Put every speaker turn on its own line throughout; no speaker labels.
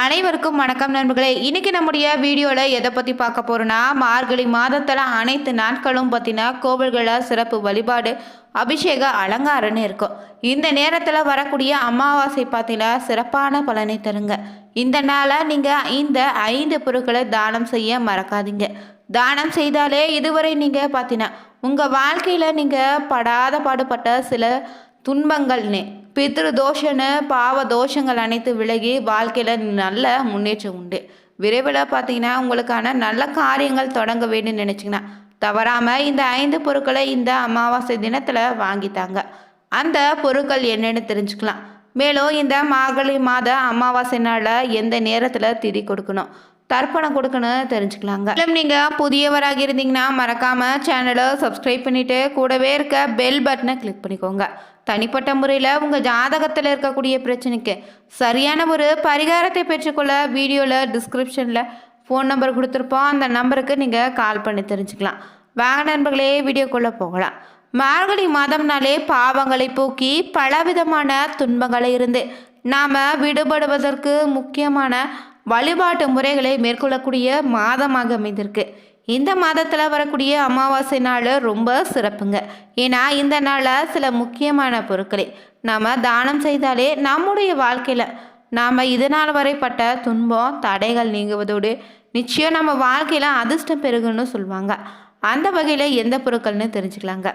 அனைவருக்கும் வணக்கம் நண்பர்களே. இன்னைக்கு நம்முடைய வீடியோவில் எதை பற்றி பார்க்க போகிறோன்னா மார்கழி மாதத்தில் அனைத்து நாட்களும் பார்த்தீங்கன்னா கோவில்களில் சிறப்பு வழிபாடு அபிஷேக அலங்காரம்னு இருக்கும் இந்த நேரத்தில் வரக்கூடிய அமாவாசை பார்த்தீங்கன்னா சிறப்பான பலனை தருங்க. இந்த நாளை நீங்கள் இந்த ஐந்து பொருட்களை தானம் செய்ய மறக்காதீங்க. தானம் செய்தாலே இதுவரை நீங்கள் பார்த்தீங்கன்னா உங்கள் வாழ்க்கையில் நீங்கள் படாத பாடுபட்ட சில துன்பங்கள்னு. பித்ரு தோஷன்னு பாவ தோஷங்கள் அனைத்து விலகி வாழ்க்கையில் நல்ல முன்னேற்றம் உண்டு. விரைவில் பார்த்தீங்கன்னா உங்களுக்கான நல்ல காரியங்கள் தொடங்க வேணும்னு நினச்சிங்கன்னா தவறாமல் இந்த ஐந்து பொருட்களை இந்த அமாவாசை தினத்தில் வாங்கித்தாங்க அந்த பொருட்கள் என்னென்னு தெரிஞ்சுக்கலாம். மேலும் இந்த மார்கழி மாத அமாவாசை நாளில் எந்த நேரத்தில் திதி கொடுக்கணும்? தர்ப்பணம் கொடுக்கணும் தெரிஞ்சுக்கலாங்க. மேலும் நீங்கள் புதியவராக இருந்தீங்கன்னா மறக்காமல் சேனலை சப்ஸ்கிரைப் பண்ணிவிட்டு கூடவே இருக்க பெல் பட்டனை கிளிக் பண்ணிக்கோங்க. தனிப்பட்ட முறையில் உங்கள் ஜாதகத்தில் இருக்கக்கூடிய பிரச்சனைக்கு சரியான ஒரு பரிகாரத்தை பெற்றுக்கொள்ள வீடியோவில் டிஸ்கிரிப்ஷனில் ஃபோன் நம்பர் கொடுத்துருப்போம். அந்த நம்பருக்கு நீங்கள் கால் பண்ணி தெரிஞ்சுக்கலாம். வாங்க நண்பர்களே வீடியோக்குள்ளே போகலாம். மார்கழி மாதம்னாலே பாவங்களை போக்கி பலவிதமான துன்பங்களை இருந்து நாம் விடுபடுவதற்கு முக்கியமான வழிபாட்டு முறைகளை மேற்கொள்ளக்கூடிய மாதமாக அமைந்திருக்கு. இந்த மாதத்தில் வரக்கூடிய அமாவாசை நாள் ரொம்ப சிறப்புங்க. ஏன்னா இந்த நாளில் சில முக்கியமான பொருட்களை. நாம் தானம் செய்தாலே நம்முடைய வாழ்க்கையில் நாம் இதனால் வரைப்பட்ட துன்பம் தடைகள் நீங்குவதோடு நிச்சயம் நம்ம வாழ்க்கையில் அதிர்ஷ்டம் பெருகுன்னு சொல்லுவாங்க அந்த வகையில் எந்த பொருட்கள்னு தெரிஞ்சுக்கலாங்க.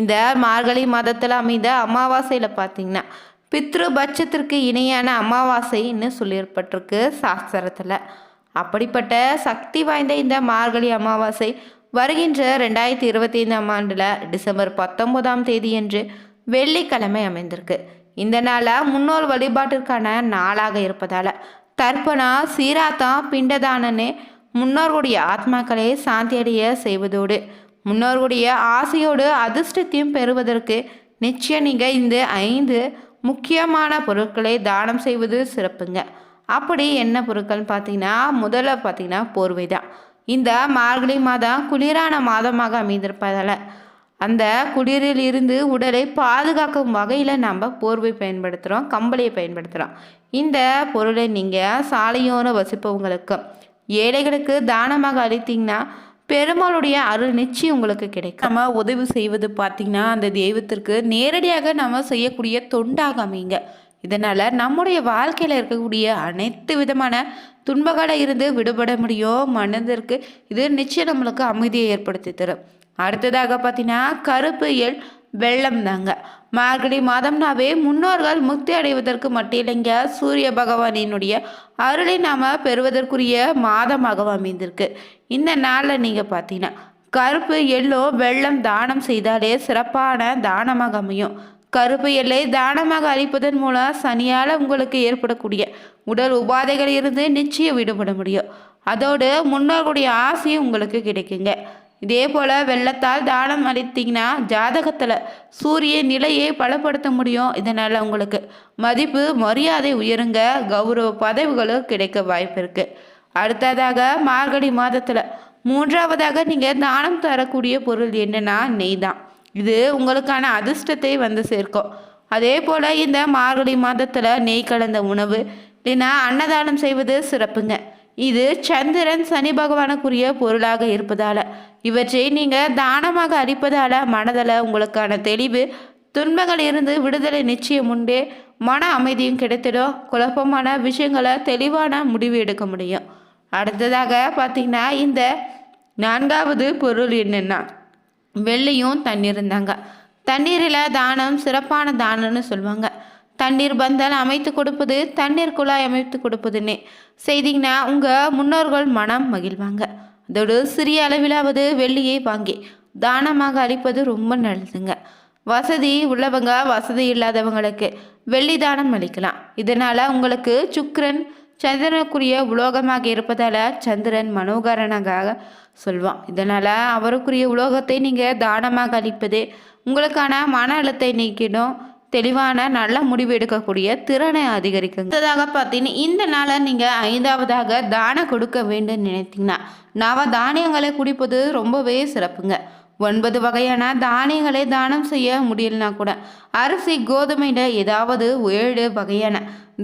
இந்த மார்கழி மாதத்தில் அமைந்த அமாவாசையில் பார்த்தீங்கன்னா பித்ரு பட்சத்திற்கு இணையான அமாவாசைன்னு சொல்லியிருப்பட்டிருக்கு சாஸ்திரத்தில். அப்படிப்பட்ட சக்தி வாய்ந்த இந்த மார்கழி அமாவாசை வருகின்ற ரெண்டாயிரத்தி இருபத்தி ஐந்தாம் ஆண்டில் டிசம்பர் பத்தொன்பதாம் தேதியன்று வெள்ளிக்கிழமை அமைந்திருக்கு. இந்த நாளை முன்னோர் வழிபாட்டிற்கான நாளாக இருப்பதால் தர்ப்பணா சீராத்தா பிண்டதானன்னு முன்னோர்களுடைய ஆத்மாக்களை சாந்தியடைய செய்வதோடு முன்னோர்களுடைய ஆசையோடு அதிர்ஷ்டத்தையும் பெறுவதற்கு நிச்சயம் நீங்கள் இந்த ஐந்து முக்கியமான பொருட்களை தானம் செய்வது சிறப்புங்க. அப்படி என்ன பொருட்கள்னு பார்த்தீங்கன்னா முதல்ல பார்த்தீங்கன்னா போர்வை தான். இந்த மார்கழி மாதம் குளிரான மாதமாக அமைந்திருப்பதால் அந்த குளிரில் இருந்து உடலை பாதுகாக்கும் வகையில் நம்ம போர்வை பயன்படுத்துகிறோம் கம்பளியை பயன்படுத்துகிறோம் இந்த பொருளை நீங்கள் சாலையோர வசிப்பவங்களுக்கு ஏழைகளுக்கு தானமாக அளித்தீங்கன்னா பெருமாளுடைய அருள் நிச்சயம் உங்களுக்கு கிடைக்கும். நம்ம உதவி செய்வது பார்த்திங்கன்னா அந்த தெய்வத்திற்கு நேரடியாக நம்ம செய்யக்கூடிய தொண்டாக அமைங்க இதனால் நம்முடைய வாழ்க்கையில் இருக்கக்கூடிய அனைத்து விதமான துன்பங்களை இருந்து விடுபட முடியும் மனதிற்கு. இது நிச்சயம் நம்மளுக்கு அமைதியை ஏற்படுத்தி தரும். அடுத்ததாக பார்த்தீங்கன்னா கருப்பு எல் வெள்ளம் தாங்க. மார்கழி மாதம்னாவே முன்னோர்கள் முக்தி அடைவதற்கு மட்டும் இல்லைங்க சூரிய பகவானினுடைய அருளை நாம் பெறுவதற்குரிய மாதமாக அமைந்திருக்கு. இந்த நாளில் நீங்கள் பார்த்தீங்கன்னா கருப்பு எள்ளோ வெள்ளம் தானம் செய்தாலே சிறப்பான தானமாக அமையும். கருப்பு எல்லை தானமாக அளிப்பதன் மூலம் சனியால் உங்களுக்கு ஏற்படக்கூடிய உடல் உபாதைகள் இருந்து நிச்சயம் விடுபட முடியும். அதோடு முன்னோர்களுடைய ஆசையும் உங்களுக்கு கிடைக்குங்க. இதே போல் வெள்ளத்தால் தானம் அளித்தீங்கன்னா ஜாதகத்தில் சூரிய நிலையை பலப்படுத்த முடியும். இதனால் உங்களுக்கு மதிப்பு மரியாதை உயருங்க. கௌரவ பதவிகளும் கிடைக்க வாய்ப்பு இருக்குது அடுத்ததாக மார்கழி மாதத்தில் மூன்றாவதாக நீங்கள் தானம் தரக்கூடிய பொருள் என்னென்னா நெய் தான். இது உங்களுக்கான அதிர்ஷ்டத்தை வந்து சேர்க்கும். அதே போல் இந்த மார்கழி மாதத்தில் நெய் கலந்த உணவு இல்லைன்னா அன்னதானம் செய்வது சிறப்புங்க. இது சந்திரன் சனி பகவானுக்குரிய பொருளாக இருப்பதால். இவற்றை நீங்கள் தானமாக அளிப்பதால் மனதில் உங்களுக்கான தெளிவு துன்பங்கள் இருந்து விடுதலை நிச்சயம் உண்டு. மன அமைதியும் கிடைத்திடும். குழப்பமான விஷயங்களை தெளிவான முடிவு எடுக்க முடியும். அடுத்ததாக பார்த்திங்கன்னா இந்த நான்காவது பொருள் என்னென்னா வெள்ளையும் தண்ணீர் இருந்தாங்க. தண்ணீரில் தானம் சிறப்பான தானம்னு சொல்லுவாங்க. தண்ணீர் பந்தல் அமைத்து கொடுப்பது தண்ணீர் குழாய் அமைத்து கொடுப்பதுன்னு. செய்தீங்கன்னா உங்கள் முன்னோர்கள் மனம் மகிழ்வாங்க. அதோடு சிறிய அளவிலாவது வெள்ளியை வாங்கி தானமாக அளிப்பது ரொம்ப நல்லதுங்க. வசதி உள்ளவங்க வசதி இல்லாதவங்களுக்கு வெள்ளி தானம் அளிக்கலாம். இதனால் உங்களுக்கு சுக்கரன் சந்திரனுக்குரிய உலோகமாக இருப்பதால் சந்திரன் மனோகரனாக சொல்வான். இதனால் அவருக்குரிய உலோகத்தை நீங்கள் தானமாக அளிப்பது உங்களுக்கான மன அழுத்தை நீக்கிடும். தெளிவான நல்ல முடிவு எடுக்கக்கூடிய திறனை அதிகரிக்கும் அடுத்ததாக பார்த்தீங்கன்னா இந்த நாளை நீங்கள் ஐந்தாவதாக தானம் கொடுக்க வேண்டும் நினைத்தீங்கன்னா நவ தானியங்களை குடிப்பது ரொம்பவே சிறப்புங்க. ஒன்பது வகையான தானியங்களை தானம் செய்ய முடியலனா கூட அரிசி கோதுமையில் ஏதாவது ஏழு வகையான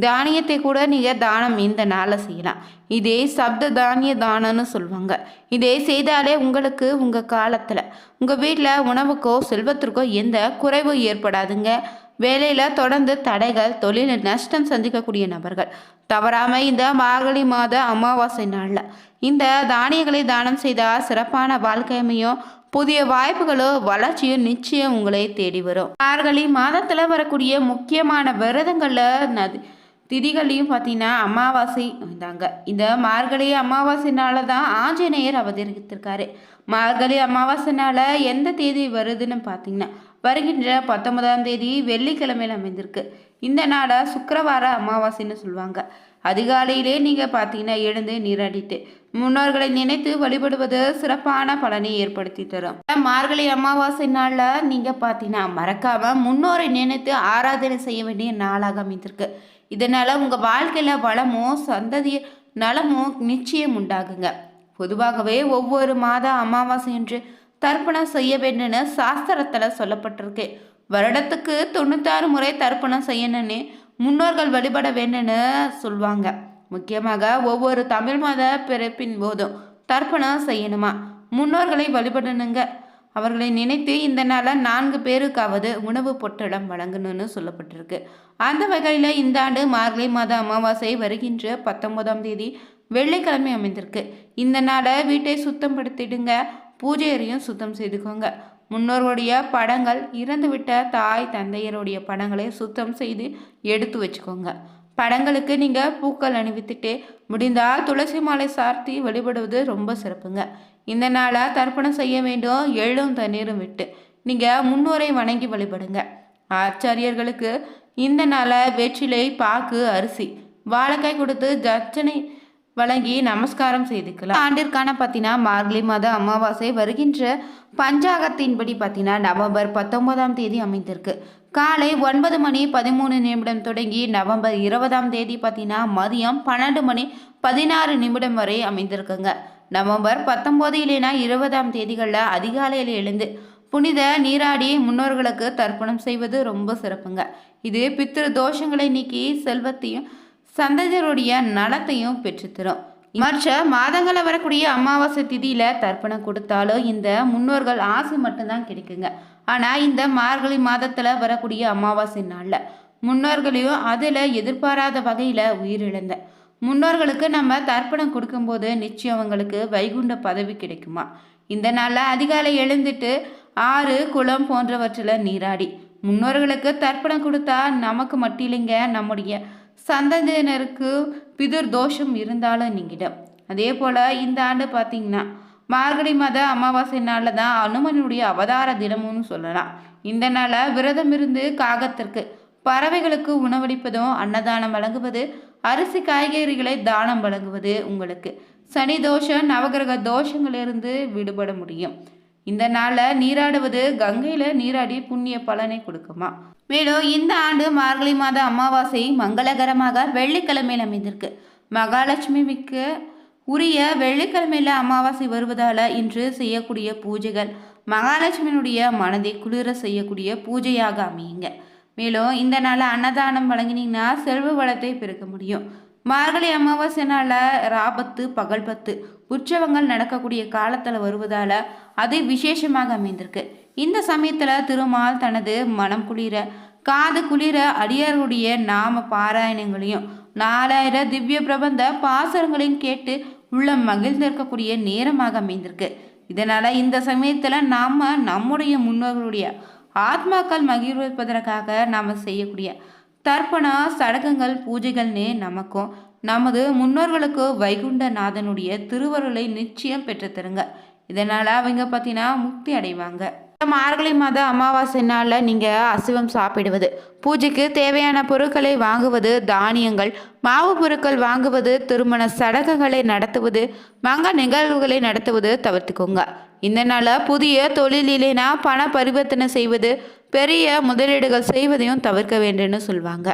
தானியத்தை கூட நீங்கள் தானம் இந்த நாளில் செய்யலாம். இதே சப்த தானிய தானம்னு சொல்லுவாங்க இதே செய்தாலே உங்களுக்கு உங்கள் காலத்தில் உங்கள் வீட்டில் உணவுக்கோ செல்வத்திற்கோ எந்த குறைவும் ஏற்படாதுங்க. வேலையில் தொடர்ந்து தடைகள் தொழிலில் நஷ்டம் சந்திக்கக்கூடிய நபர்கள். தவறாமல் இந்த மார்கழி மாத அமாவாசை நாளில் இந்த தானியங்களை தானம் செய்தால் சிறப்பான வாழ்க்கையமையும் புதிய வாய்ப்புகளோ வளர்ச்சியும் நிச்சயம் உங்களை தேடி வரும். மார்கழி மாதத்தில் வரக்கூடிய முக்கியமான விரதங்களில் நதி திதிகளையும் பார்த்தீங்கன்னா அமாவாசை வந்தாங்க. இந்த மார்கழி அமாவாசைனால தான் ஆஞ்சநேயர் அவதரித்திருக்காரு. மார்கழி அமாவாசைனால எந்த தேதி வருதுன்னு பார்த்தீங்கன்னா வருகின்ற பத்தொன்பதாம் தேதி வெள்ளிக்கிழமையில் அமைந்திருக்கு. இந்த நாளை சுக்கரவார அமாவாசைன்னு சொல்லுவாங்க. அதிகாலையிலே நீங்கள் பார்த்தீங்கன்னா எழுந்து நீராடிட்டு முன்னோர்களை நினைத்து வழிபடுவது சிறப்பான பலனை ஏற்படுத்தி தரும். மார்கழி அமாவாசை நாளில் நீங்கள் பார்த்தீங்கன்னா மறக்காம முன்னோரை நினைத்து ஆராதனை செய்ய வேண்டிய நாளாக அமைந்திருக்கு. இதனால் உங்கள் வாழ்க்கையில் வளமும் சந்ததி நலமும் நிச்சயம் உண்டாகுங்க. பொதுவாகவே ஒவ்வொரு மாத அமாவாசை என்று தர்ப்பணம் செய்ய வேண்டும்னு சாஸ்திரத்தில் சொல்லப்பட்டிருக்கு. வருடத்துக்கு தொண்ணூத்தாறு முறை தர்ப்பணம் செய்யணும்னு முன்னோர்கள் வழிபட வேண்டும்னு சொல்லுவாங்க முக்கியமாக ஒவ்வொரு தமிழ் மாத பிறப்பின் போதும் தர்ப்பணம் செய்யணுமா? முன்னோர்களை வழிபடணுங்க. அவர்களை நினைத்து இந்த நாளில் நான்கு பேருக்காவது உணவு பொட்டலம் வழங்கணும்னு சொல்லப்பட்டிருக்கு. அந்த வகையில் இந்த ஆண்டு மார்கழி மாத அமாவாசை வருகின்ற பத்தொன்பதாம் தேதி வெள்ளிக்கிழமை அமைந்திருக்கு. இந்த நாளை வீட்டை சுத்தம் படுத்திடுங்க பூஜை அறையும் சுத்தம் செய்துக்கோங்க. முன்னோர்களுடைய படங்கள் இறந்துவிட்ட தாய் தந்தையருடைய படங்களை சுத்தம் செய்து எடுத்து வச்சுக்கோங்க. படங்களுக்கு நீங்கள் பூக்கள் அணிவித்துட்டு முடிந்தால் துளசி மாலை சார்த்தி வழிபடுவது ரொம்ப சிறப்புங்க. இந்த நாளை தர்ப்பணம் செய்ய வேண்டும் எள்ளும் தண்ணீரும் விட்டு நீங்கள் முன்னோரை வணங்கி வழிபடுங்க. ஆச்சாரியர்களுக்கு இந்த நாளை வெற்றிலை பாக்கு அரிசி வாழைக்காய் கொடுத்து ஜச்சனை வழங்கி நமஸ்காரம் செய்துக்கலாம். ஆண்டிற்கான பார்த்தீங்கன்னா மார்கழி மாத அமாவாசை வருகின்ற பஞ்சாகத்தின்படி பார்த்தீங்கன்னா நவம்பர் பத்தொன்பதாம் தேதி அமைந்திருக்கு. காலை ஒன்பது மணி பதிமூணு நிமிடம் தொடங்கி நவம்பர் இருபதாம் தேதி பார்த்தீங்கன்னா மதியம் பன்னெண்டு மணி பதினாறு நிமிடம் வரை அமைந்திருக்குங்க. நவம்பர் பத்தொம்போது இல்லைன்னா இருபதாம் தேதிகளில் அதிகாலையில் எழுந்து புனித நீராடி முன்னோர்களுக்கு தர்ப்பணம் செய்வது ரொம்ப சிறப்புங்க. இது பித்திரு தோஷங்களை நீக்கி செல்வத்தையும் சந்ததியருடைய நலத்தையும் பெற்றுத்தரும். மற்ற மாதங்களில் வரக்கூடிய அமாவாசை திதியில் தர்ப்பணம் கொடுத்தாலும் இந்த முன்னோர்கள் ஆசை மட்டும்தான் கிடைக்குங்க. ஆனால் இந்த மார்கழி மாதத்தில் வரக்கூடிய அமாவாசை நாளில் முன்னோர்களையும் அதில் எதிர்பாராத வகையில் உயிரிழந்த முன்னோர்களுக்கு நம்ம தர்ப்பணம் கொடுக்கும்போது நிச்சயம் அவங்களுக்கு வைகுண்ட பதவி கிடைக்குமா? இந்த நாளில் அதிகாலை எழுந்துட்டு ஆறு குளம் போன்றவற்றில் நீராடி முன்னோர்களுக்கு தர்ப்பணம் கொடுத்தா நமக்கு மட்டும் இல்லைங்க நம்முடைய சந்ததியினருக்கு பிதுர் தோஷம் இருந்தாலும் நீங்கிடும் அதே போல் இந்த ஆண்டு பார்த்திங்கன்னா மார்கழி மத அமாவாசை நாளில் தான் அனுமனுடைய அவதார தினமும்னு சொல்லலாம். இந்த நாளை விரதம் இருந்து காகத்திற்கு பறவைகளுக்கு உணவளிப்பதும் அன்னதானம் வழங்குவது அரிசி காய்கறிகளை தானம் வழங்குவது உங்களுக்கு. சனி தோஷம் நவகிரக தோஷங்களிலிருந்து விடுபட முடியும். இந்த நாளில் நீராடுவது கங்கையில் நீராடி புண்ணிய பலனை கொடுக்குமா? மேலும் இந்த ஆண்டு மார்கழி மாத அமாவாசை மங்களகரமாக வெள்ளிக்கிழமையில் அமைந்திருக்கு. மகாலட்சுமிக்கு உரிய வெள்ளிக்கிழமையில் அமாவாசை வருவதால் இன்று செய்யக்கூடிய பூஜைகள் மகாலட்சுமியினுடைய மனதை குளிர செய்யக்கூடிய பூஜையாக அமையுங்க. மேலும் இந்த நாளில் அன்னதானம் வழங்கினீங்கன்னா செல்வ வளத்தை பெருக்க முடியும். மார்கழி அமாவாசை நாளில் ராபத்து பகல் பத்து உற்சவங்கள் நடக்கக்கூடிய காலத்தில் வருவதால் அது விசேஷமாக அமைந்திருக்கு. இந்த சமயத்தில் திருமால் தனது மனம் குளிர காது குளிர அடியார்களுடைய நாம பாராயணங்களையும் நாலாயிரம் திவ்ய பிரபந்த பாசரங்களையும் கேட்டு உள்ள மகிழ்ந்திருக்கக்கூடிய நேரமாக அமைந்திருக்கு. இதனால் இந்த சமயத்தில் நாம் நம்முடைய முன்னோர்களுடைய ஆத்மாக்கள் மகிழ்விப்பதற்காக நாம் செய்யக்கூடிய தர்ப்பண சடங்குகள் பூஜைகள்னு நமக்கும் நமது முன்னோர்களுக்கு வைகுண்டநாதனுடைய திருவருளை நிச்சயம் பெற்றுத்தருங்க இதனால் அவங்க பார்த்தீங்கன்னா முக்தி அடைவாங்க. மார்கழி மாத அமாவாசை நாளில் நீங்கள் அசிவம் சாப்பிடுவது பூஜைக்கு தேவையான பொருட்களை வாங்குவது தானியங்கள் மாவு பொருட்கள் வாங்குவது திருமண சடங்குகளை நடத்துவது மங்க நிகழ்வுகளை நடத்துவது தவிர்த்துக்கோங்க. இந்த புதிய தொழிலிலேனா பண பரிவர்த்தனை செய்வது பெரிய முதலீடுகள் செய்வதையும் தவிர்க்க வேண்டும்னு சொல்லுவாங்க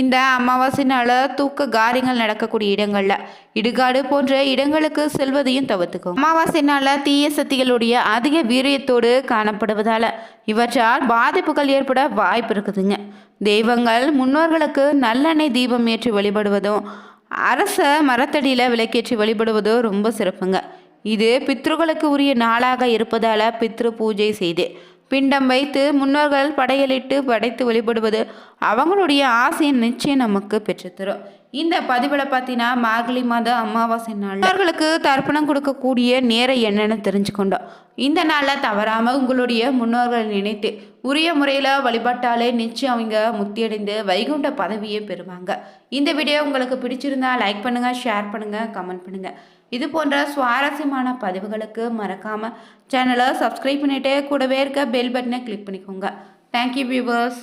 இந்த அமாவாசைனால தூக்க காரியங்கள் நடக்கக்கூடிய இடங்களில் இடுகாடு போன்ற இடங்களுக்கு செல்வதையும் தவிர்த்துக்கும் அமாவாசைனால தீய சக்திகளுடைய அதிக வீரியத்தோடு காணப்படுவதால் இவற்றால் பாதிப்புகள் ஏற்பட வாய்ப்பு இருக்குதுங்க. தெய்வங்கள் முன்னோர்களுக்கு நல்லெண்ணெய் தீபம் ஏற்றி வழிபடுவதும் அரச மரத்தடியில் விளக்கேற்றி வழிபடுவதும் ரொம்ப சிறப்புங்க. இது பித்ருகளுக்கு உரிய நாளாக இருப்பதால் பித்ரு பூஜை செய்து பிண்டம் வைத்து முன்னோர்கள் படையலிட்டு படைத்து வழிபடுவது அவங்களுடைய ஆசையை நிச்சயம் நமக்கு பெற்றுத்தரும். இந்த பதிவில் பார்த்தீங்கன்னா மார்கழி மாத அமாவாசை நாள் அவர்களுக்கு தர்ப்பணம் கொடுக்கக்கூடிய நேரம் என்னென்னு தெரிஞ்சுக்கொண்டோம். இந்த நாளில் தவறாமல் உங்களுடைய முன்னோர்களை நினைத்து உரிய முறையில் வழிபட்டாலே நிச்சயம் அவங்க முத்தியடைந்து வைகுண்ட பதவியை பெறுவாங்க. இந்த வீடியோ உங்களுக்கு பிடிச்சிருந்தா லைக் பண்ணுங்கள் ஷேர் பண்ணுங்கள் கமெண்ட் பண்ணுங்கள் இது போன்ற சுவாரஸ்யமான பதிவுகளுக்கு மறக்காமல் சேனலை சப்ஸ்கிரைப் பண்ணிவிட்டு கூடவே இருக்க பெல் பட்டனை கிளிக் பண்ணிக்கோங்க. Thank you viewers